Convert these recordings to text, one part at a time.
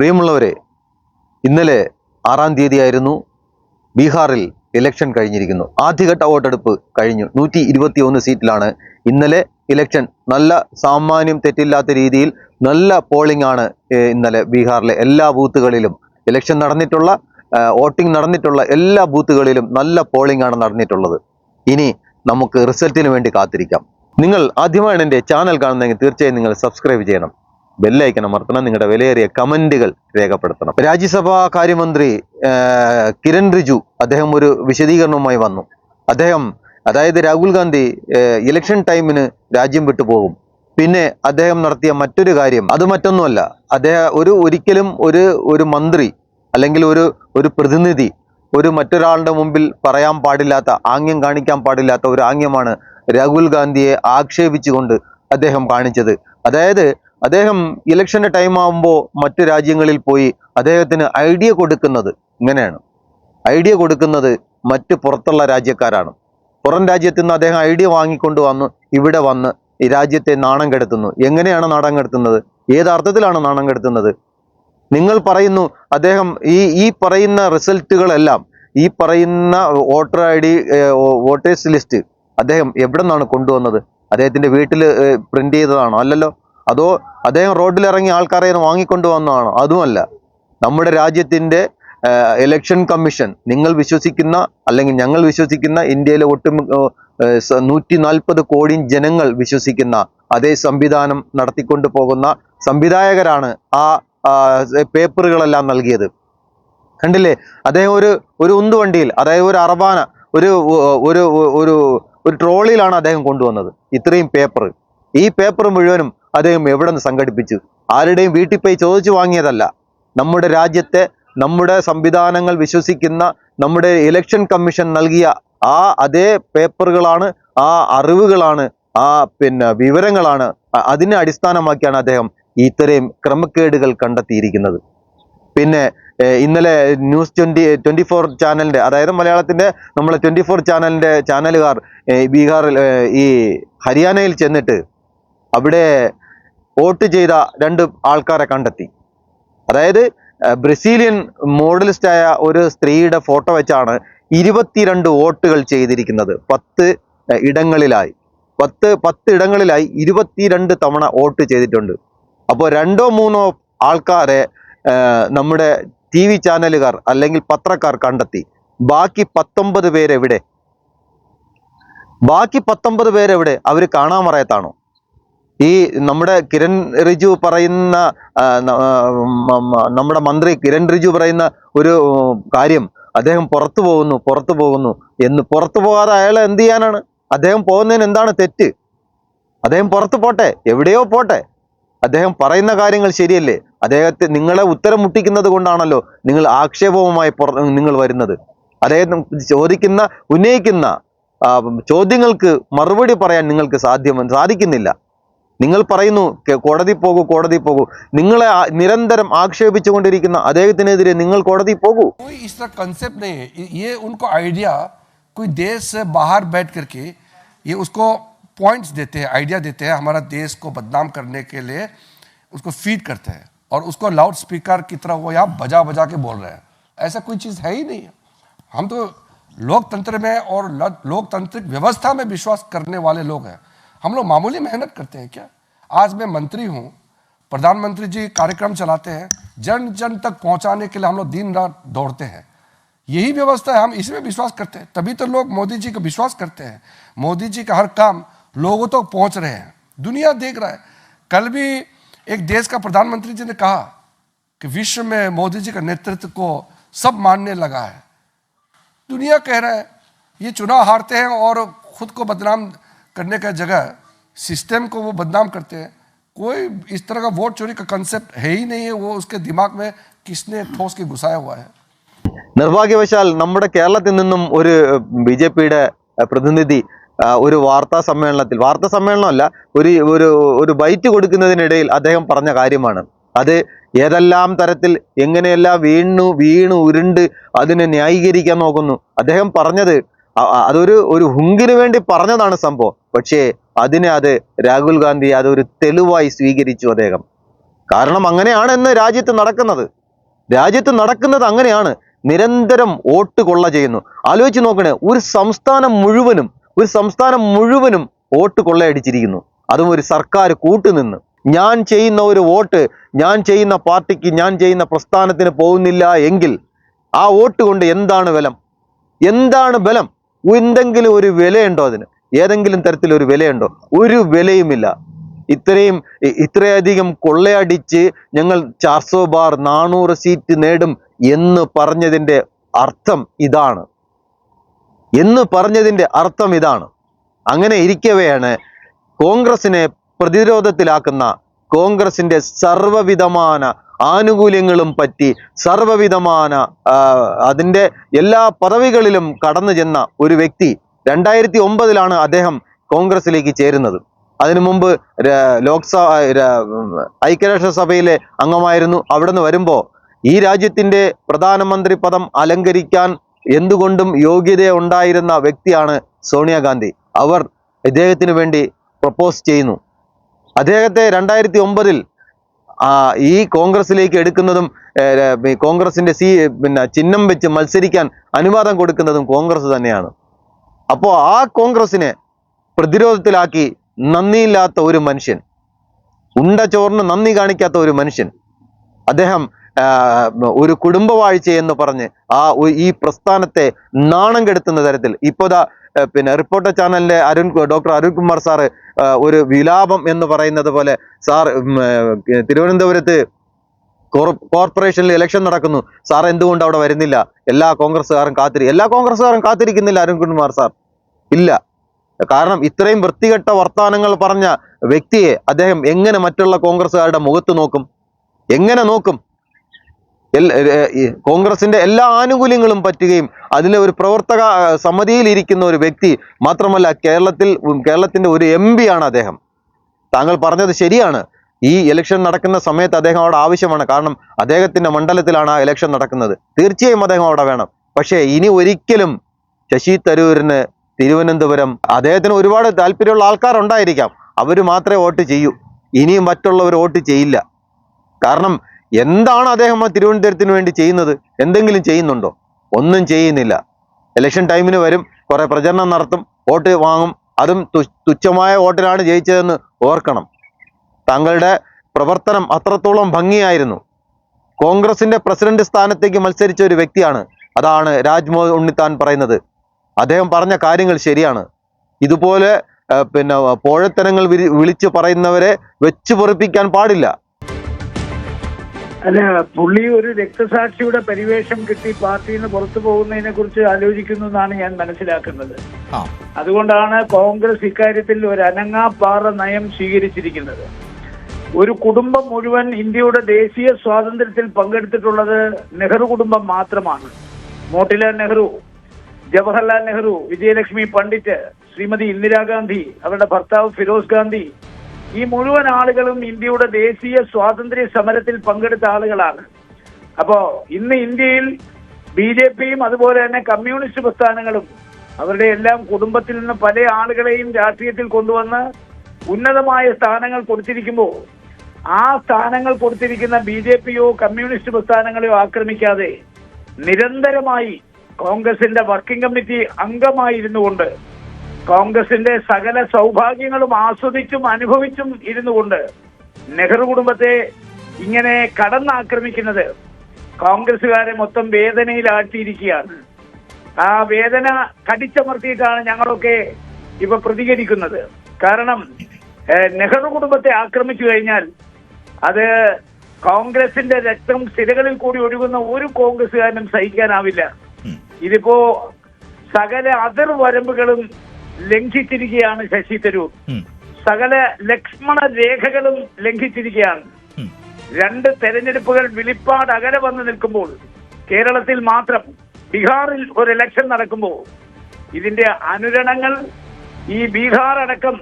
പ്രിയമുള്ളവരെ ഇന്നലെ ആറാം തീയതിയായിരുന്നു ബീഹാറിൽ ഇലക്ഷൻ കഴിഞ്ഞിരിക്കുന്നു. ആദ്യഘട്ട വോട്ടെടുപ്പ് കഴിഞ്ഞു. നൂറ്റി ഇരുപത്തി ഒന്ന് സീറ്റിലാണ് ഇന്നലെ ഇലക്ഷൻ നല്ല സാമാന്യം തെറ്റില്ലാത്ത രീതിയിൽ നല്ല പോളിംഗ് ആണ് ഇന്നലെ ബീഹാറിലെ എല്ലാ ബൂത്തുകളിലും. ഇലക്ഷൻ നടന്നിട്ടുള്ള വോട്ടിംഗ് നടന്നിട്ടുള്ള എല്ലാ ബൂത്തുകളിലും നല്ല പോളിംഗ് ആണ് നടന്നിട്ടുള്ളത്. ഇനി നമുക്ക് റിസൾട്ടിന് വേണ്ടി കാത്തിരിക്കാം. നിങ്ങൾ ആദ്യമായാണ് എന്റെ ചാനൽ കാണുന്നതെങ്കിൽ തീർച്ചയായും നിങ്ങൾ സബ്സ്ക്രൈബ് ചെയ്യണം. ബെല്ലൈക്കൺ അമർത്തണം നിങ്ങളുടെ വിലയേറിയ കമന്റുകൾ രേഖപ്പെടുത്തണം. രാജ്യസഭാ കാര്യമന്ത്രി കിരൺ റിജു അദ്ദേഹം ഒരു വിശദീകരണവുമായി വന്നു. അദ്ദേഹം അതായത് രാഹുൽ ഗാന്ധി ഇലക്ഷൻ ടൈമിന് രാജ്യം വിട്ടു പോകും. പിന്നെ അദ്ദേഹം നടത്തിയ മറ്റൊരു കാര്യം അത് മറ്റൊന്നുമല്ല. അദ്ദേഹം ഒരു ഒരിക്കലും ഒരു ഒരു മന്ത്രി അല്ലെങ്കിൽ ഒരു ഒരു പ്രതിനിധി ഒരു മറ്റൊരാളുടെ മുമ്പിൽ പറയാൻ പാടില്ലാത്ത ആംഗ്യം കാണിക്കാൻ പാടില്ലാത്ത ഒരു ആംഗ്യമാണ് രാഹുൽ ഗാന്ധിയെ ആക്ഷേപിച്ചുകൊണ്ട് അദ്ദേഹം കാണിച്ചത്. അതായത് അദ്ദേഹം ഇലക്ഷന്റെ ടൈം ആകുമ്പോൾ മറ്റു രാജ്യങ്ങളിൽ പോയി അദ്ദേഹത്തിന് ഐഡിയ കൊടുക്കുന്നത് ഇങ്ങനെയാണ്. ഐഡിയ കൊടുക്കുന്നത് മറ്റ് പുറത്തുള്ള രാജ്യക്കാരാണ്. പുറം രാജ്യത്തു നിന്ന് അദ്ദേഹം ഐഡിയ വാങ്ങിക്കൊണ്ട് വന്ന് ഇവിടെ വന്ന് ഈ രാജ്യത്തെ നാണം കെടുത്തുന്നു. എങ്ങനെയാണ് നാണം കെടുത്തുന്നത്? ഏത് അർത്ഥത്തിലാണ് നാണം കെടുത്തുന്നത്. നിങ്ങൾ പറയുന്നു അദ്ദേഹം ഈ ഈ പറയുന്ന റിസൾട്ടുകളെല്ലാം ഈ പറയുന്ന voter I D voters list അദ്ദേഹം എവിടെ നിന്നാണ് കൊണ്ടുവന്നത് അദ്ദേഹത്തിന്റെ വീട്ടിൽ പ്രിന്റ് ചെയ്തതാണോ? അല്ലല്ലോ. അതോ അദ്ദേഹം റോഡിലിറങ്ങി ആൾക്കാരെ വാങ്ങിക്കൊണ്ടു വന്നതാണോ? അതുമല്ല. നമ്മുടെ രാജ്യത്തിന്റെ ഇലക്ഷൻ കമ്മീഷൻ നിങ്ങൾ വിശ്വസിക്കുന്ന അല്ലെങ്കിൽ ഞങ്ങൾ വിശ്വസിക്കുന്ന ഇന്ത്യയിലെ ഒട്ടും നൂറ്റി നാൽപ്പത് കോടി ജനങ്ങൾ വിശ്വസിക്കുന്ന അതേ സംവിധാനം നടത്തിക്കൊണ്ട് പോകുന്ന സംവിധായകരാണ് ആ ആ, പേപ്പറുകളെല്ലാം നൽകിയത്. കണ്ടില്ലേ? അദ്ദേഹം ഒരു ഒരു ഉന്തുവണ്ടിയിൽ അതായത് ഒരു അറബാന ഒരു ഒരു ഒരു ഒരു ട്രോളിയിലാണ് അദ്ദേഹം കൊണ്ടുവന്നത്. ഇത്രയും പേപ്പർ ഈ പേപ്പർ മുഴുവനും അദ്ദേഹം എവിടെ നിന്ന് സംഘടിപ്പിച്ചു? ആരുടെയും വീട്ടിൽ പോയി ചോദിച്ചു വാങ്ങിയതല്ല. നമ്മുടെ രാജ്യത്തെ നമ്മുടെ സംവിധാനങ്ങൾ വിശ്വസിക്കുന്ന നമ്മുടെ ഇലക്ഷൻ കമ്മീഷൻ നൽകിയ ആ അതേ പേപ്പറുകളാണ് ആ അറിവുകളാണ് ആ പിന്നെ വിവരങ്ങളാണ് അതിനെ അടിസ്ഥാനമാക്കിയാണ് അദ്ദേഹം ഇത്രയും ക്രമക്കേടുകൾ കണ്ടെത്തിയിരിക്കുന്നത്. പിന്നെ ഇന്നലെ ന്യൂസ് ട്വന്റി ട്വന്റി ഫോർ ചാനലിന്റെ അതായത് മലയാളത്തിന്റെ നമ്മളെ ട്വന്റി ഫോർ ചാനലിന്റെ ചാനലുകാർ ബീഹാറിൽ ഈ ഹരിയാനയിൽ ചെന്നിട്ട് അവിടെ വോട്ട് ചെയ്ത രണ്ട് ആൾക്കാരെ കണ്ടെത്തി. അതായത് ബ്രസീലിയൻ മോഡലിസ്റ്റായ ഒരു സ്ത്രീയുടെ ഫോട്ടോ വെച്ചാണ് ഇരുപത്തിരണ്ട് വോട്ടുകൾ ചെയ്തിരിക്കുന്നത്. പത്ത് ഇടങ്ങളിലായി. പത്ത് പത്ത് ഇടങ്ങളിലായി ഇരുപത്തിരണ്ട് തവണ വോട്ട് ചെയ്തിട്ടുണ്ട്. അപ്പോൾ രണ്ടോ മൂന്നോ ആൾക്കാരെ നമ്മുടെ ടി വി ചാനലുകാർ അല്ലെങ്കിൽ പത്രക്കാർ കണ്ടെത്തി. ബാക്കി പത്തൊമ്പത് പേരെവിടെ? ബാക്കി പത്തൊമ്പത് പേരെവിടെ? അവർ കാണാൻ പറയത്താണോ ഈ നമ്മുടെ കിരൺ റിജു പറയുന്ന നമ്മുടെ മന്ത്രി കിരൺ റിജു പറയുന്ന ഒരു കാര്യം അദ്ദേഹം പുറത്തു പോകുന്നു പുറത്തു പോകുന്നു എന്ന്. പുറത്തു പോകാതെ അയാൾ എന്ത് ചെയ്യാനാണ്? അദ്ദേഹം പോകുന്നതിന് എന്താണ് തെറ്റ്? അദ്ദേഹം പുറത്തു പോട്ടെ എവിടെയോ പോട്ടെ. അദ്ദേഹം പറയുന്ന കാര്യങ്ങൾ ശരിയല്ലേ? അദ്ദേഹത്തെ നിങ്ങളെ ഉത്തരം മുട്ടിക്കുന്നത് കൊണ്ടാണല്ലോ നിങ്ങൾ ആക്ഷേപവുമായി നിങ്ങൾ വരുന്നത്. അദ്ദേഹം ചോദിക്കുന്ന ഉന്നയിക്കുന്ന ചോദ്യങ്ങൾക്ക് മറുപടി പറയാൻ നിങ്ങൾക്ക് സാധ്യം സാധിക്കുന്നില്ല. നിങ്ങൾ പറയുന്നു "കെ- കോടതി പോകൂ കോടതി പോകൂ നിങ്ങളെ ആ- നിരന്തരം ആക്ഷേപിച്ചുകൊണ്ടിരിക്കുന്ന അദ്ദേഹത്തിനെതിരെ നിങ്ങൾ കോടതി പോകൂ कोई इस तरह कंसेप्ट नहीं है ये- ये उनको आइडिया कोई देश से बाहर बैठ करके ये उसको पॉइंट्स देते हैं आइडिया देते हैं हमारा देश को बदनाम करने के लिए उसको फीड करते हैं और उसको लाउड स्पीकर की तरह वो यहाँ बजा बजा के बोल रहे हैं ऐसा कोई चीज़ है ही नहीं है हम तो लोकतंत्र में और ल- लोकतांत्रिक व्यवस्था में विश्वास करने वाले लोग हैं हम लोग मामूली मेहनत करते हैं क्या? आज मैं मंत्री हूँ, प्रधानमंत्री जी कार्यक्रम चलाते हैं, जन जन तक पहुँचाने के लिए हम लोग दिन रात दौड़ते हैं। यही व्यवस्था है, हम इसमें विश्वास करते हैं। तभी तो लोग मोदी जी का विश्वास करते हैं। मोदी जी का हर काम लोगों तक पहुँच रहे हैं। दुनिया देख रहा है। कल भी एक देश का प्रधानमंत्री जी ने कहा कि विश्व में मोदी जी का नेतृत्व को सब मानने लगा है। दुनिया कह रहा है, ये चुनाव हारते हैं और खुद को बदनाम करने का जगह सिस्टम को वो बदनाम करते हैं कोई इस तरह का वोट चोरी का कंसेप्ट है ही नहीं है वो उसके दिमाग में किसने ठोस के घुसाया हुआ है നിർഭാഗ്യവശാൽ നമ്മുടെ കേരളത്തിൽ നിന്നും ഒരു ബി ജെ പിയുടെ പ്രതിനിധി ആ, ഒരു വാർത്താ സമ്മേളനത്തിൽ വാർത്താ സമ്മേളനമല്ല ഒരു ഒരു ഒരു ബൈറ്റ് കൊടുക്കുന്നതിനിടയിൽ അദ്ദേഹം പറഞ്ഞ കാര്യമാണ് അത് ഏതെല്ലാം തരത്തിൽ എങ്ങനെയെല്ലാം വീണു വീണു ഉരുണ്ട് അതിനെ ന്യായീകരിക്കാൻ നോക്കുന്നു അദ്ദേഹം പറഞ്ഞത് അ- അ- അതൊരു ഒരു ഹുങ്കിന് വേണ്ടി പറഞ്ഞതാണ് സംഭവം. പക്ഷേ അതിനെ അത് രാഹുൽ ഗാന്ധി അതൊരു തെളിവായി സ്വീകരിച്ചു അദ്ദേഹം. കാരണം അങ്ങനെയാണ് ഇന്ന് രാജ്യത്ത് നടക്കുന്നത്. രാജ്യത്ത് നടക്കുന്നത് അങ്ങനെയാണ്. നിരന്തരം വോട്ട് കൊള്ള ചെയ്യുന്നു. ആലോചിച്ച് നോക്കണേ ഒരു സംസ്ഥാനം മുഴുവനും ഒരു സംസ്ഥാനം മുഴുവനും വോട്ട് കൊള്ളയടിച്ചിരിക്കുന്നു. അതും ഒരു സർക്കാർ കൂട്ടുനിന്ന് ഞാൻ ചെയ്യുന്ന ഒരു വോട്ട് ഞാൻ ചെയ്യുന്ന പാർട്ടിക്ക് ഞാൻ ചെയ്യുന്ന പ്രസ്ഥാനത്തിന് പോകുന്നില്ല എങ്കിൽ ആ വോട്ട് കൊണ്ട് എന്താണ് ബലം? എന്താണ് ബലം? എന്തെങ്കിലും ഒരു വിലയുണ്ടോ അതിന്? ഏതെങ്കിലും തരത്തിലൊരു വിലയുണ്ടോ? ഒരു വിലയുമില്ല. ഇത്രയും ഇത്രയധികം കൊള്ളയടിച്ച് ഞങ്ങൾ ചാർസോ ബാർ നാനൂറ് സീറ്റ് നേടും എന്ന് പറഞ്ഞതിന്റെ അർത്ഥം ഇതാണ്. എന്ന് പറഞ്ഞതിന്റെ അർത്ഥം ഇതാണ്. അങ്ങനെ ഇരിക്കവെയാണ് കോൺഗ്രസിനെ പ്രതിരോധത്തിലാക്കുന്ന കോൺഗ്രസിന്റെ സർവവിധமான ആനുകൂല്യങ്ങളും പറ്റി സർവവിധമാന അതിന്റെ എല്ലാ പദവികളിലും കടന്നു ചെന്ന ഒരു വ്യക്തി രണ്ടായിരത്തി ഒമ്പതിലാണ് അദ്ദേഹം കോൺഗ്രസിലേക്ക് ചേരുന്നത്. അതിനു മുമ്പ് ലോക്സഭ ഐക്യരാഷ്ട്രസഭയിലെ ഐക്യരാഷ്ട്ര സഭയിലെ അംഗമായിരുന്നു. അവിടെ നിന്ന് വരുമ്പോൾ ഈ രാജ്യത്തിന്റെ പ്രധാനമന്ത്രി പദം അലങ്കരിക്കാൻ എന്തുകൊണ്ടും യോഗ്യത ഉണ്ടായിരുന്ന വ്യക്തിയാണ് സോണിയാഗാന്ധി. അവർ ഇദ്ദേഹത്തിന് വേണ്ടി പ്രപ്പോസ് ചെയ്യുന്നു. അദ്ദേഹത്തെ രണ്ടായിരത്തി ഒമ്പതിൽ ഈ കോൺഗ്രസിലേക്ക് എടുക്കുന്നതും കോൺഗ്രസിന്റെ സി പിന്നെ ചിഹ്നം വെച്ച് മത്സരിക്കാൻ അനുവാദം കൊടുക്കുന്നതും കോൺഗ്രസ് തന്നെയാണ്. അപ്പോൾ ആ കോൺഗ്രസിനെ പ്രതിരോധത്തിലാക്കി നന്ദിയില്ലാത്ത ഒരു മനുഷ്യൻ ഉണ്ട ചോറിന് നന്ദി കാണിക്കാത്ത ഒരു മനുഷ്യൻ അദ്ദേഹം ആ, ഒരു കുടുംബവാഴ്ച എന്ന് പറഞ്ഞ് ആ ഈ പ്രസ്ഥാനത്തെ നാണം കെടുത്തുന്ന തരത്തിൽ. ഇപ്പോതാ ഏ, പിന്നെ റിപ്പോർട്ടർ ചാനലിലെ അരുൺ ഡോക്ടർ അരുൺകുമാർ സാറ് ഒരു വിലാപം എന്ന് പറയുന്നത് പോലെ സാർ തിരുവനന്തപുരത്ത് കോർപ്പറേഷനിൽ ഇലക്ഷൻ നടക്കുന്നു. സാർ എന്തുകൊണ്ട് അവിടെ വരുന്നില്ല? എല്ലാ കോൺഗ്രസ്സുകാരും കാത്തിരി എല്ലാ കോൺഗ്രസ്സുകാരും കാത്തിരിക്കുന്നില്ല അരുൺകുമാർ സാർ. ഇല്ല. കാരണം ഇത്രയും വൃത്തികെട്ട വർത്തമാനങ്ങൾ പറഞ്ഞ വ്യക്തിയെ അദ്ദേഹം എങ്ങനെ മറ്റുള്ള കോൺഗ്രസ്സുകാരുടെ മുഖത്ത് നോക്കും? എങ്ങനെ നോക്കും? കോൺഗ്രസിന്റെ എല്ലാ ആനുകൂല്യങ്ങളും പറ്റുകയും അതിലെ ഒരു പ്രവർത്തക സമിതിയിലിരിക്കുന്ന ഒരു വ്യക്തി മാത്രമല്ല കേരളത്തിൽ കേരളത്തിന്റെ ഒരു എം ആണ് അദ്ദേഹം. താങ്കൾ പറഞ്ഞത് ശരിയാണ്. ഈ ഇലക്ഷൻ നടക്കുന്ന സമയത്ത് അദ്ദേഹം അവിടെ ആവശ്യമാണ്. കാരണം അദ്ദേഹത്തിന്റെ മണ്ഡലത്തിലാണ് ആ ഇലക്ഷൻ നടക്കുന്നത്. തീർച്ചയായും അദ്ദേഹം അവിടെ വേണം. പക്ഷേ ഇനി ഒരിക്കലും ശശി തരൂരിന് തിരുവനന്തപുരം അദ്ദേഹത്തിന് ഒരുപാട് താല്പര്യമുള്ള ആൾക്കാരുണ്ടായിരിക്കാം. അവർ മാത്രമേ വോട്ട് ചെയ്യൂ. ഇനിയും മറ്റുള്ളവർ വോട്ട് ചെയ്യില്ല. കാരണം എന്താണ് അദ്ദേഹം ആ തിരുവനന്തപുരത്തിന് വേണ്ടി ചെയ്യുന്നത്? എന്തെങ്കിലും ചെയ്യുന്നുണ്ടോ? ഒന്നും ചെയ്യുന്നില്ല. ഇലക്ഷൻ ടൈമിന് വരും കുറെ പ്രചരണം നടത്തും വോട്ട് വാങ്ങും. അതും തുച്ഛമായ വോട്ടിലാണ് ജയിച്ചതെന്ന് ഓർക്കണം. താങ്കളുടെ പ്രവർത്തനം അത്രത്തോളം ഭംഗിയായിരുന്നു. കോൺഗ്രസിന്റെ പ്രസിഡന്റ് സ്ഥാനത്തേക്ക് മത്സരിച്ച ഒരു വ്യക്തിയാണ്. അതാണ് രാജ്മോഹൻ ഉണ്ണിത്താൻ പറയുന്നത്. അദ്ദേഹം പറഞ്ഞ കാര്യങ്ങൾ ശരിയാണ്. ഇതുപോലെ പിന്നെ പോഴത്തരങ്ങൾ വിരി- വിളിച്ചു പറയുന്നവരെ വെച്ചു പൊറിപ്പിക്കാൻ പാടില്ല. അല്ല പുള്ളി ഒരു രക്തസാക്ഷിയുടെ പരിവേഷം കിട്ടി പാർട്ടിയിൽ നിന്ന് പുറത്തു പോകുന്നതിനെ കുറിച്ച് ആലോചിക്കുന്നു എന്നാണ് ഞാൻ മനസ്സിലാക്കുന്നത്. അതുകൊണ്ടാണ് കോൺഗ്രസ് ഇക്കാര്യത്തിൽ ഒരു അനങ്ങാപ്പാറ നയം സ്വീകരിച്ചിരിക്കുന്നത്. ഒരു കുടുംബം മുഴുവൻ ഇന്ത്യയുടെ ദേശീയ സ്വാതന്ത്ര്യത്തിൽ പങ്കെടുത്തിട്ടുള്ളത് നെഹ്റു കുടുംബം മാത്രമാണ്. മോട്ടിലാൽ നെഹ്റു ജവഹർലാൽ നെഹ്റു വിജയലക്ഷ്മി പണ്ഡിറ്റ് ശ്രീമതി ഇന്ദിരാഗാന്ധി അവരുടെ ഭർത്താവ് ഫിറോസ് ഗാന്ധി ഈ മുഴുവൻ ആളുകളും ഇന്ത്യയുടെ ദേശീയ സ്വാതന്ത്ര്യ സമരത്തിൽ പങ്കെടുത്ത ആളുകളാണ്. അപ്പോ ഇന്ന് ഇന്ത്യയിൽ ബി ജെ പിയും അതുപോലെ തന്നെ കമ്മ്യൂണിസ്റ്റ് പ്രസ്ഥാനങ്ങളും അവരുടെ എല്ലാം കുടുംബത്തിൽ നിന്ന് പല ആളുകളെയും രാഷ്ട്രീയത്തിൽ കൊണ്ടുവന്ന് ഉന്നതമായ സ്ഥാനങ്ങൾ കൊടുത്തിരിക്കുമ്പോൾ ആ സ്ഥാനങ്ങൾ കൊടുത്തിരിക്കുന്ന ബി ജെ പിയോ കമ്മ്യൂണിസ്റ്റ് പ്രസ്ഥാനങ്ങളെയോ ആക്രമിക്കാതെ നിരന്തരമായി കോൺഗ്രസിന്റെ വർക്കിംഗ് കമ്മിറ്റി അംഗമായിരുന്നു കൊണ്ട് കോൺഗ്രസിന്റെ സകല സൗഭാഗ്യങ്ങളും ആസ്വദിച്ചും അനുഭവിച്ചും ഇരുന്നുകൊണ്ട് നെഹ്റു കുടുംബത്തെ ഇങ്ങനെ കടന്നാക്രമിക്കുന്നത് കോൺഗ്രസുകാരെ മൊത്തം വേദനയിലാഴ്ത്തിയിരിക്കുകയാണ്. ആ വേദന കടിച്ചമർത്തിയിട്ടാണ് ഞങ്ങളൊക്കെ ഇപ്പൊ പ്രതികരിക്കുന്നത്. കാരണം നെഹ്റു കുടുംബത്തെ ആക്രമിച്ചു കഴിഞ്ഞാൽ അത് കോൺഗ്രസിന്റെ രക്തം സ്ഥിരകളിൽ കൂടി ഒഴുകുന്ന ഒരു കോൺഗ്രസുകാരനും സഹിക്കാനാവില്ല. ഇതിപ്പോ സകല അതിർ വരമ്പുകളും ലംഘിച്ചിരിക്കുകയാണ് ശശി തരൂർ. സകല ലക്ഷ്മണ രേഖകളും ലംഘിച്ചിരിക്കുകയാണ്. രണ്ട് തെരഞ്ഞെടുപ്പുകൾ വിളിപ്പാട് അകലെ വന്ന് നിൽക്കുമ്പോൾ കേരളത്തിൽ മാത്രം ബീഹാറിൽ ഒരു ഇലക്ഷൻ നടക്കുമ്പോൾ ഇതിന്റെ അനുരണങ്ങൾ ഈ ബീഹാർ അടക്കം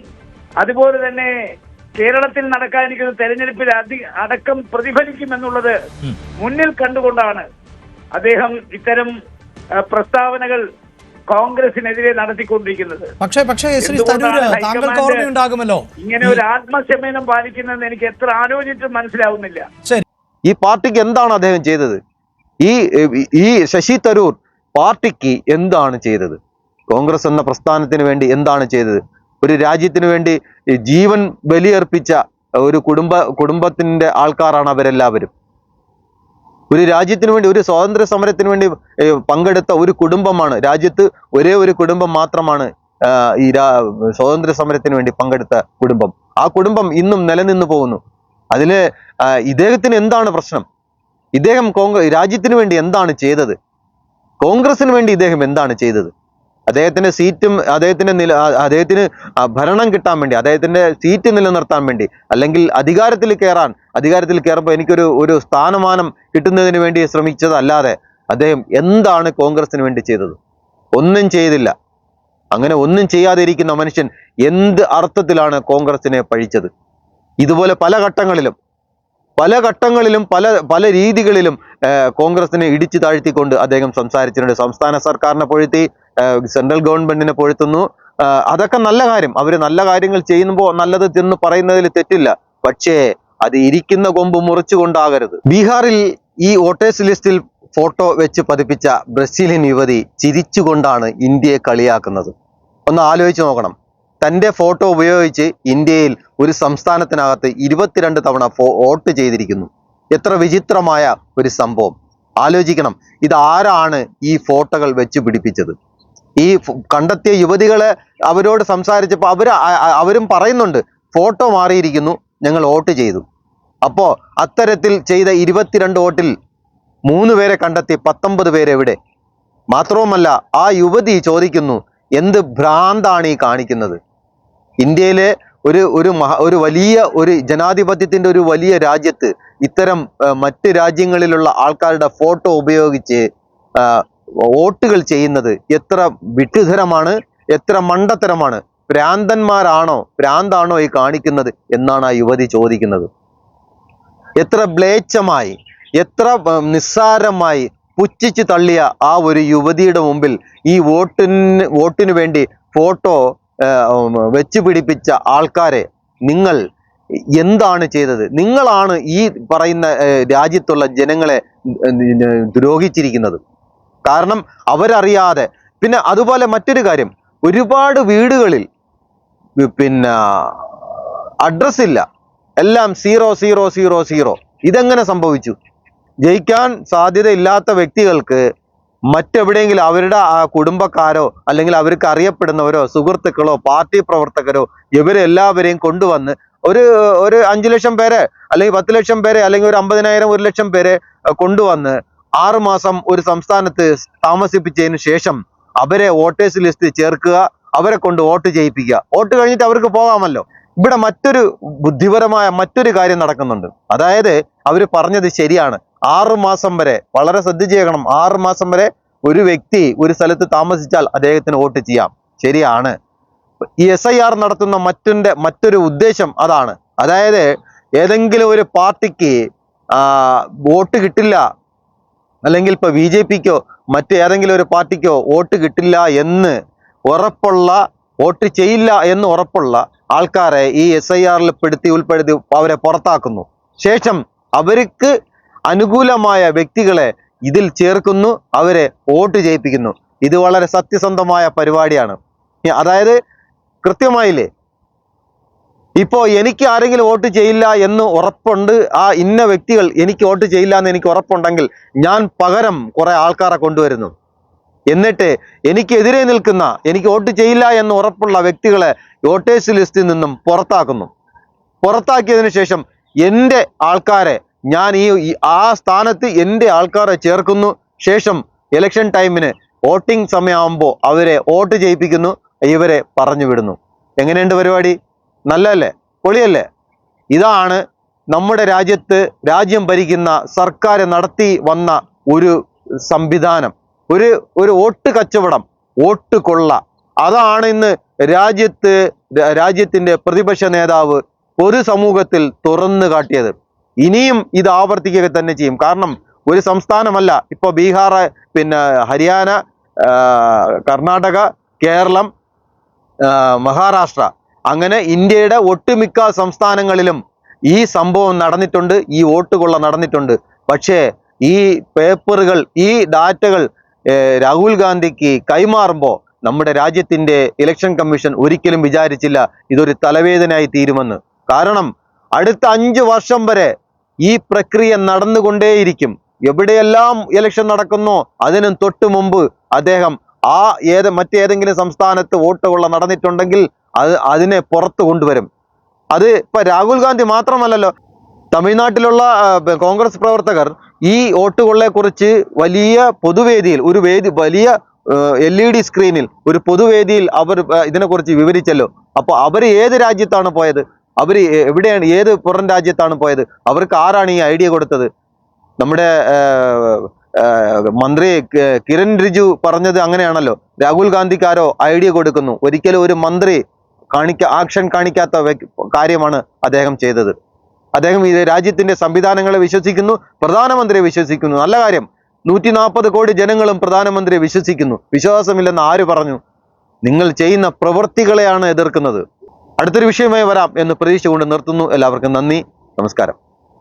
അതുപോലെ തന്നെ കേരളത്തിൽ നടക്കാനിരിക്കുന്ന തെരഞ്ഞെടുപ്പിൽ അതി അടക്കം പ്രതിഫലിക്കുമെന്നുള്ളത് എന്നുള്ളത് മുന്നിൽ കണ്ടുകൊണ്ടാണ് അദ്ദേഹം ഇത്തരം പ്രസ്താവനകൾ കോൺഗ്രസിനെതിരെ നടത്തിക്കൊണ്ടിരിക്കുന്നത്. പക്ഷേ പക്ഷേ ശ്രീ തരൂര് താങ്കൾക്ക് ഓർമ്മയുണ്ടാകുമല്ലോ? ഇങ്ങനെ ഒരു ആത്മശമനം പാലിക്കുന്നതെന്ന് എനിക്ക് എത്ര ആലോചിച്ചും മനസ്സിലാവുന്നില്ല. ശരി. ഈ പാർട്ടിക്ക് എന്താണ് അദ്ദേഹം ചെയ്തത്? ഈ ഈ ശശി തരൂർ പാർട്ടിക്ക് എന്താണ് ചെയ്തത്? കോൺഗ്രസ് എന്ന പ്രസ്ഥാനത്തിന് വേണ്ടി എന്താണ് ചെയ്തത്? ഒരു രാജ്യത്തിന് വേണ്ടി ജീവൻ ബലിയർപ്പിച്ച ഒരു കുടുംബ കുടുംബത്തിന്റെ ആൾക്കാരാണ് അവരെല്ലാവരും. ഒരു രാജ്യത്തിന് വേണ്ടി ഒരു സ്വാതന്ത്ര്യ സമരത്തിന് വേണ്ടി പങ്കെടുത്ത ഒരു കുടുംബമാണ്. രാജ്യത്ത് ഒരേ ഒരു കുടുംബം മാത്രമാണ് ഈ സ്വാതന്ത്ര്യ സമരത്തിന് വേണ്ടി പങ്കെടുത്ത കുടുംബം. ആ കുടുംബം ഇന്നും നിലനിന്ന് പോകുന്നു. അതിൽ ഇദ്ദേഹത്തിന് എന്താണ് പ്രശ്നം? ഇദ്ദേഹം കോൺഗ്രസ് രാജ്യത്തിന് വേണ്ടി എന്താണ് ചെയ്തത്? കോൺഗ്രസിന് വേണ്ടി ഇദ്ദേഹം എന്താണ് ചെയ്തത്? അദ്ദേഹത്തിന്റെ സീറ്റും അദ്ദേഹത്തിന്റെ നില അദ്ദേഹത്തിന് ഭരണം കിട്ടാൻ വേണ്ടി അദ്ദേഹത്തിന്റെ സീറ്റ് നിലനിർത്താൻ വേണ്ടി അല്ലെങ്കിൽ അധികാരത്തിൽ കയറാൻ അധികാരത്തിൽ കയറുമ്പോൾ എനിക്കൊരു ഒരു സ്ഥാനമാനം കിട്ടുന്നതിന് വേണ്ടി ശ്രമിച്ചതല്ലാതെ അദ്ദേഹം എന്താണ് കോൺഗ്രസിന് വേണ്ടി ചെയ്തത്? ഒന്നും ചെയ്തില്ല. അങ്ങനെ ഒന്നും ചെയ്യാതെ ഇരിക്കുന്ന മനുഷ്യൻ എന്ത് അർത്ഥത്തിലാണ് കോൺഗ്രസിനെ പഴിച്ചത്? ഇതുപോലെ പല ഘട്ടങ്ങളിലും പല ഘട്ടങ്ങളിലും പല പല രീതികളിലും കോൺഗ്രസിനെ ഇടിച്ചു താഴ്ത്തിക്കൊണ്ട് അദ്ദേഹം സംസാരിച്ചിട്ടുണ്ട്. സംസ്ഥാന സർക്കാരിനെ പൊഴുത്തി സെൻട്രൽ ഗവൺമെന്റിനെ പൊഴുത്തുന്നു അതൊക്കെ നല്ല കാര്യം. അവർ നല്ല കാര്യങ്ങൾ ചെയ്യുമ്പോൾ നല്ലത് എന്ന് പറയുന്നതിൽ തെറ്റില്ല. പക്ഷേ അത് ഇരിക്കുന്ന കൊമ്പ് മുറിച്ചുകൊണ്ടാകരുത്. ബീഹാറിൽ ഈ വോട്ടേഴ്സ് ലിസ്റ്റിൽ ഫോട്ടോ വെച്ച് പതിപ്പിച്ച ബ്രസീലിയൻ യുവതി ചിരിച്ചുകൊണ്ടാണ് ഇന്ത്യയെ കളിയാക്കുന്നത്. ഒന്ന് ആലോചിച്ച് നോക്കണം. തന്റെ ഫോട്ടോ ഉപയോഗിച്ച് ഇന്ത്യയിൽ ഒരു സംസ്ഥാനത്തിനകത്ത് ഇരുപത്തിരണ്ട് തവണ വോട്ട് ചെയ്തിരിക്കുന്നു. എത്ര വിചിത്രമായ ഒരു സംഭവം. ആലോചിക്കണം. ഇത് ആരാണ് ഈ ഫോട്ടോകൾ വെച്ച് പിടിപ്പിച്ചത്? ഈ കണ്ടെത്തിയ യുവതികളെ അവരോട് സംസാരിച്ചപ്പോൾ അവർ അവരും പറയുന്നുണ്ട് ഫോട്ടോ മാറിയിരിക്കുന്നു ഞങ്ങൾ വോട്ട് ചെയ്തു. അപ്പോൾ അത്തരത്തിൽ ചെയ്ത ഇരുപത്തിരണ്ട് വോട്ടിൽ മൂന്ന് പേരെ കണ്ടെത്തി പത്തൊമ്പത് പേരെവിടെ മാത്രവുമല്ല ആ യുവതി ചോദിക്കുന്നു എന്ത് ഭ്രാന്താണ് ഈ കാണിക്കുന്നത്? ഇന്ത്യയിലെ ഒരു ഒരു മഹ ഒരു വലിയ ഒരു ജനാധിപത്യത്തിന്റെ ഒരു വലിയ രാജ്യത്ത് ഇത്തരം മറ്റ് രാജ്യങ്ങളിലുള്ള ആൾക്കാരുടെ ഫോട്ടോ ഉപയോഗിച്ച് വോട്ടുകൾ ചെയ്യുന്നത് എത്ര വിട്ടുതരമാണ് എത്ര മണ്ടത്തരമാണ് ഭ്രാന്തന്മാരാണോ ഭ്രാന്താണോ ഈ കാണിക്കുന്നത് എന്നാണ് ആ യുവതി ചോദിക്കുന്നത്. എത്ര മ്ലേച്ഛമായി എത്ര നിസ്സാരമായി പുച്ഛിച്ച് തള്ളിയ ആ ഒരു യുവതിയുടെ മുമ്പിൽ ഈ വോട്ടിന് വോട്ടിനു വേണ്ടി ഫോട്ടോ വെച്ച് പിടിപ്പിച്ച ആൾക്കാരെ നിങ്ങൾ എന്താണ് ചെയ്തത്? നിങ്ങളാണ് ഈ പറയുന്ന രാജ്യത്തുള്ള ജനങ്ങളെ ദ്രോഹിച്ചിരിക്കുന്നത്. കാരണം അവരറിയാതെ. പിന്നെ അതുപോലെ മറ്റൊരു കാര്യം. ഒരുപാട് വീടുകളിൽ പിന്നെ അഡ്രസ് ഇല്ല. എല്ലാം സീറോ സീറോ സീറോ സീറോ ഇതെങ്ങനെ സംഭവിച്ചു? ജയിക്കാൻ സാധ്യതയില്ലാത്ത വ്യക്തികൾക്ക് മറ്റെവിടെയെങ്കിലും അവരുടെ കുടുംബക്കാരോ അല്ലെങ്കിൽ അവർക്ക് അറിയപ്പെടുന്നവരോ സുഹൃത്തുക്കളോ പാർട്ടി പ്രവർത്തകരോ ഇവരെല്ലാവരെയും കൊണ്ടുവന്ന് ഒരു ഒരു അഞ്ചു ലക്ഷം പേരെ അല്ലെങ്കിൽ പത്ത് ലക്ഷം പേരെ അല്ലെങ്കിൽ ഒരു അമ്പതിനായിരം ഒരു ലക്ഷം പേരെ കൊണ്ടുവന്ന് ആറ് മാസം ഒരു സംസ്ഥാനത്ത് താമസിപ്പിച്ചതിന് ശേഷം അവരെ വോട്ടേഴ്സ് ലിസ്റ്റ് ചേർക്കുക അവരെ കൊണ്ട് വോട്ട് ചെയ്യിപ്പിക്കുക. വോട്ട് കഴിഞ്ഞിട്ട് അവർക്ക് പോകാമല്ലോ. ഇവിടെ മറ്റൊരു ബുദ്ധിപരമായ മറ്റൊരു കാര്യം നടക്കുന്നുണ്ട്. അതായത് അവർ പറഞ്ഞത് ശരിയാണ്. മാസം വരെ വളരെ ശ്രദ്ധിച്ചേക്കണം. ആറുമാസം മാസം വരെ ഒരു വ്യക്തി ഒരു സ്ഥലത്ത് താമസിച്ചാൽ അദ്ദേഹത്തിന് വോട്ട് ചെയ്യാം. ശരിയാണ്. ഈ എസ് ഐ ആർ നടത്തുന്ന മറ്റൊന്റെ മറ്റൊരു ഉദ്ദേശം അതാണ്. അതായത് ഏതെങ്കിലും ഒരു പാർട്ടിക്ക് വോട്ട് കിട്ടില്ല അല്ലെങ്കിൽ ഇപ്പോൾ ബി ജെ പിക്കോ മറ്റേതെങ്കിലും ഒരു പാർട്ടിക്കോ വോട്ട് കിട്ടില്ല എന്ന് ഉറപ്പുള്ള വോട്ട് ചെയ്യില്ല എന്ന് ഉറപ്പുള്ള ആൾക്കാരെ ഈ എസ് ഐ ആറിൽ പെടുത്തി ഉൾപ്പെടുത്തി അവരെ പുറത്താക്കുന്നു. ശേഷം അവർക്ക് അനുകൂലമായ വ്യക്തികളെ ഇതിൽ ചേർക്കുന്നു അവരെ വോട്ട് ചെയ്യിപ്പിക്കുന്നു. ഇത് വളരെ സത്യസന്ധമായ പരിപാടിയാണ്. അതായത് കൃത്യമായില്ലേ? ഇപ്പോ എനിക്ക് ആരെങ്കിലും വോട്ട് ചെയ്യില്ല എന്ന് ഉറപ്പുണ്ട്. ആ ഇന്ന വ്യക്തികൾ എനിക്ക് വോട്ട് ചെയ്യില്ല എന്ന് എനിക്ക് ഉറപ്പുണ്ടെങ്കിൽ ഞാൻ പകരം കുറെ ആൾക്കാരെ കൊണ്ടുവരുന്നു. എന്നിട്ട് എനിക്കെതിരെ നിൽക്കുന്ന എനിക്ക് വോട്ട് ചെയ്യില്ല എന്ന് ഉറപ്പുള്ള വ്യക്തികളെ വോട്ടേഴ്സ് ലിസ്റ്റിൽ നിന്നും പുറത്താക്കുന്നു. പുറത്താക്കിയതിന് ശേഷം എന്റെ ആൾക്കാരെ ഞാൻ ഈ- ആ സ്ഥാനത്ത് എന്റെ ആൾക്കാരെ ചേർക്കുന്നു. ശേഷം ഇലക്ഷൻ ടൈമിന് വോട്ടിംഗ് സമയമാകുമ്പോൾ അവരെ വോട്ട് ചെയ്യിപ്പിക്കുന്നു ഇവരെ പറഞ്ഞു വിടുന്നു. എങ്ങനെയുണ്ട് പരിപാടി? നല്ലതല്ലേ? പൊളിയല്ലേ? ഇതാണ് നമ്മുടെ രാജ്യത്ത് രാജ്യം ഭരിക്കുന്ന സർക്കാർ നടത്തി വന്ന ഒരു സംവിധാനം. ഒരു ഒരു വോട്ട് കച്ചവടം വോട്ട് കൊള്ള. അതാണ് ഇന്ന് രാജ്യത്ത് രാജ്യത്തിന്റെ പ്രതിപക്ഷ നേതാവ് ഒരു സമൂഹത്തിൽ തുറന്നു കാട്ടിയത്. ഇനിയും ഇത് ആവർത്തിക്കുക തന്നെ ചെയ്യും. കാരണം ഒരു സംസ്ഥാനമല്ല. ഇപ്പോൾ ബീഹാർ പിന്നെ ഹരിയാന കർണാടക കേരളം മഹാരാഷ്ട്ര അങ്ങനെ ഇന്ത്യയുടെ ഒട്ടുമിക്ക സംസ്ഥാനങ്ങളിലും ഈ സംഭവം നടന്നിട്ടുണ്ട് ഈ വോട്ടുകൊള്ള നടന്നിട്ടുണ്ട്. പക്ഷേ ഈ പേപ്പറുകൾ ഈ ഡാറ്റകൾ രാഹുൽ ഗാന്ധിക്ക് കൈമാറുമ്പോൾ നമ്മുടെ രാജ്യത്തിന്റെ ഇലക്ഷൻ കമ്മീഷൻ ഒരിക്കലും വിചാരിച്ചില്ല ഇതൊരു തലവേദനയായി തീരുമെന്ന്. കാരണം അടുത്ത അഞ്ച് വർഷം വരെ ഈ പ്രക്രിയ നടന്നുകൊണ്ടേയിരിക്കും. എവിടെയെല്ലാം ഇലക്ഷൻ നടക്കുന്നോ അതിനും തൊട്ടു മുമ്പ് അദ്ദേഹം ആ ഏത് മറ്റേതെങ്കിലും സംസ്ഥാനത്ത് വോട്ടുകൊള്ള നടന്നിട്ടുണ്ടെങ്കിൽ അത് അതിനെ പുറത്ത് കൊണ്ടുവരും. അത് ഇപ്പൊ രാഹുൽ ഗാന്ധി മാത്രമല്ലല്ലോ തമിഴ്നാട്ടിലുള്ള കോൺഗ്രസ് പ്രവർത്തകർ ഈ വോട്ടുകൊള്ളയെ കുറിച്ച് വലിയ പൊതുവേദിയിൽ ഒരു വേദി വലിയ എൽ ഇ ഡി സ്ക്രീനിൽ ഒരു പൊതുവേദിയിൽ അവർ ഇതിനെക്കുറിച്ച് വിവരിച്ചല്ലോ. അപ്പോൾ അവർ ഏത് രാജ്യത്താണ് പോയത്? അവർ എവിടെയാണ് ഏത് പുറം രാജ്യത്താണ് പോയത്? അവർക്ക് ആരാണ് ഈ ഐഡിയ കൊടുത്തത്? നമ്മുടെ മന്ത്രി കിരൺ റിജു പറഞ്ഞത് അങ്ങനെയാണല്ലോ. രാഹുൽ ഗാന്ധിക്കാരോ ഐഡിയ കൊടുക്കുന്നു. ഒരിക്കലും ഒരു മന്ത്രി കാണിക്ക ആക്ഷൻ കാണിക്കാത്ത കാര്യമാണ് അദ്ദേഹം ചെയ്തത്. അദ്ദേഹം ഈ രാജ്യത്തിന്റെ സംവിധാനങ്ങളെ വിശ്വസിക്കുന്നു പ്രധാനമന്ത്രിയെ വിശ്വസിക്കുന്നു. നല്ല കാര്യം. നൂറ്റി നാൽപ്പത് കോടി ജനങ്ങളും പ്രധാനമന്ത്രിയെ വിശ്വസിക്കുന്നു. വിശ്വാസമില്ലെന്ന് ആര് പറഞ്ഞു? നിങ്ങൾ ചെയ്യുന്ന പ്രവൃത്തികളെയാണ് എതിർക്കുന്നത്. അടുത്തൊരു വിഷയമായി വരാം എന്ന് പ്രതീക്ഷിച്ചുകൊണ്ട് നിർത്തുന്നു. എല്ലാവർക്കും നന്ദി. നമസ്കാരം.